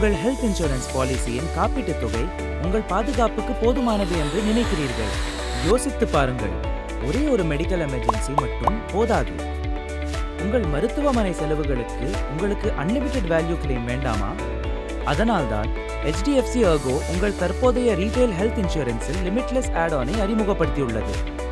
உங்கள் health insurance பாலிசியின் காப்பீட்டுத் தொகை உங்கள் பாதுகாப்புக்கு போதுமானது என்று நினைக்கிறீர்கள். யோசித்து பாருங்கள். ஒரே ஒரு மெடிக்கல் எமர்ஜென்சி மட்டும் போதாது. உங்கள் மருத்துவமனை செலவுகளுக்கு உங்களுக்கு அன்லிமிட்டெட் வேல்யூ கிளைம் வேண்டாமா? அதனால்தான் ஹெச்டிஎஃப்சி அர்கோ உங்கள் தற்போதைய ரீட்டைல் ஹெல்த் இன்சூரன்ஸில் லிமிட்லெஸ் ஆட்-ஆனை அறிமுகப்படுத்தியுள்ளது.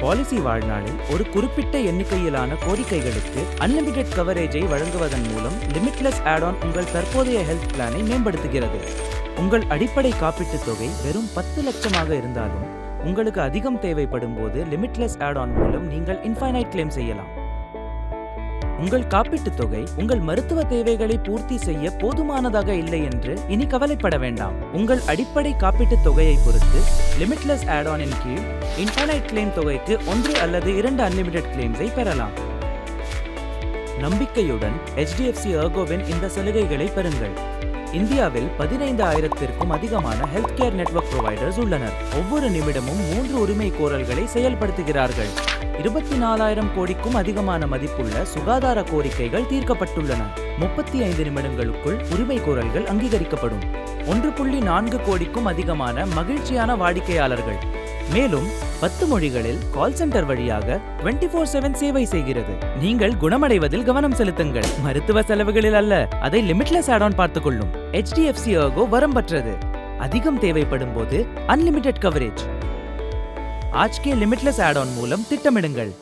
பாலிசி வாழ்நாளில் ஒரு குறிப்பிட்ட எண்ணிக்கையிலான கோரிக்கைகளுக்கு அன்லிமிடெட் கவரேஜை வழங்குவதன் மூலம் லிமிட்லெஸ் ஆட்-ஆன் உங்கள் தற்போதைய ஹெல்த் பிளானை மேம்படுத்துகிறது. உங்கள் அடிப்படை காப்பீட்டுத் தொகை வெறும் பத்து லட்சமாக இருந்தாலும் உங்களுக்கு அதிகம் தேவைப்படும் போது லிமிட்லெஸ் ஆட்-ஆன் மூலம் நீங்கள் இன்ஃபைனைட் கிளைம் செய்யலாம். உங்கள் காப்பீட்டுத் தொகை உங்கள் மருத்துவ தேவைகளை பூர்த்தி செய்ய போதுமானதாக இல்லை என்று இனி கவலைப்பட வேண்டாம். உங்கள் அடிப்படை காப்பீட்டுத் தொகையை பொறுத்து லிமிட்லெஸ் ஆட்-ஆனின் கீழ் இன்டர்நெட் கிளைம் தொகைக்கு ஒன்று அல்லது இரண்டு அன்லிமிடெட் கிளைம்ஸை பெறலாம். நம்பிக்கையுடன் ஹெச்டிஎஃப்சி Ergoவின் இந்த சலுகைகளை பெறுங்கள். இந்தியாவில் பதினைந்து ஆயிரத்திற்கும் அதிகமான ஹெல்த் கேர் நெட்வொர்க் ப்ரொவைடர்ஸ் உள்ளனர். ஒவ்வொரு நிமிடமும் மூன்று உரிமை கோரல்களை செயல்படுத்துகிறார்கள். இருபத்தி நாலாயிரம் கோடிக்கும் அதிகமான மதிப்புள்ள சுகாதார கோரிக்கைகள் தீர்க்கப்பட்டுள்ளன. முப்பத்தி ஐந்து நிமிடங்களுக்குள் உரிமை கோரல்கள் அங்கீகரிக்கப்படும். ஒன்று புள்ளி நான்கு கோடிக்கும் அதிகமான மகிழ்ச்சியான வாடிக்கையாளர்கள். மேலும் பத்து மொழிகளில் கால் சென்டர் வழியாக டுவெண்ட்டி ஃபோர் செவன் சேவை செய்கிறது. நீங்கள் குணமடைவதில் கவனம் செலுத்துங்கள். மருத்துவ செலவுகளில் அல்ல அதை லிமிட்லெஸ் ஆடான் பார்த்துக் கொள்ளும் ஹெச்டிஎஃப்சி ஆகோ வரம்பற்றது அதிகம் தேவைப்படும் போது அன்லிமிடெட் கவரேஜ் ஆஜ்கே லிமிட்லெஸ் ஆடான் மூலம் திட்டமிடுங்கள்.